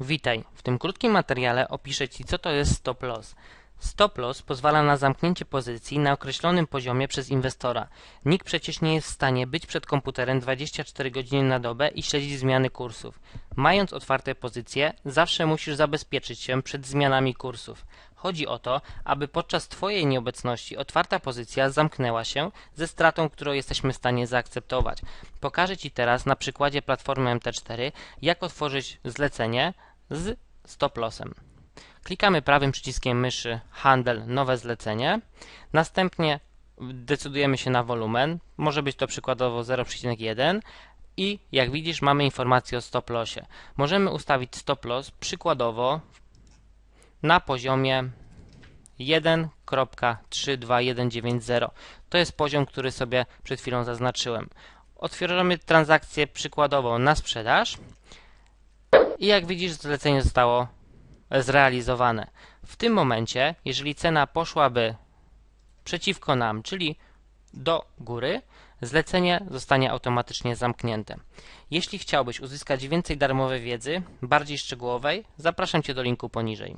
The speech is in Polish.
Witaj. W tym krótkim materiale opiszę Ci, co to jest stop loss. Stop loss pozwala na zamknięcie pozycji na określonym poziomie przez inwestora. Nikt przecież nie jest w stanie być przed komputerem 24 godziny na dobę i śledzić zmiany kursów. Mając otwarte pozycje, zawsze musisz zabezpieczyć się przed zmianami kursów. Chodzi o to, aby podczas Twojej nieobecności otwarta pozycja zamknęła się ze stratą, którą jesteśmy w stanie zaakceptować. Pokażę Ci teraz na przykładzie platformy MT4, jak otworzyć zlecenie z stop lossem. Klikamy prawym przyciskiem myszy Handel, nowe zlecenie. Następnie decydujemy się na wolumen. Może być to przykładowo 0,1 i jak widzisz mamy informację o stop lossie. Możemy ustawić stop loss przykładowo na poziomie 1.32190. To jest poziom, który sobie przed chwilą zaznaczyłem. Otwieramy transakcję przykładowo na sprzedaż i jak widzisz zlecenie zostało zrealizowane. W tym momencie, jeżeli cena poszłaby przeciwko nam, czyli do góry, zlecenie zostanie automatycznie zamknięte. Jeśli chciałbyś uzyskać więcej darmowej wiedzy, bardziej szczegółowej, zapraszam Cię do linku poniżej.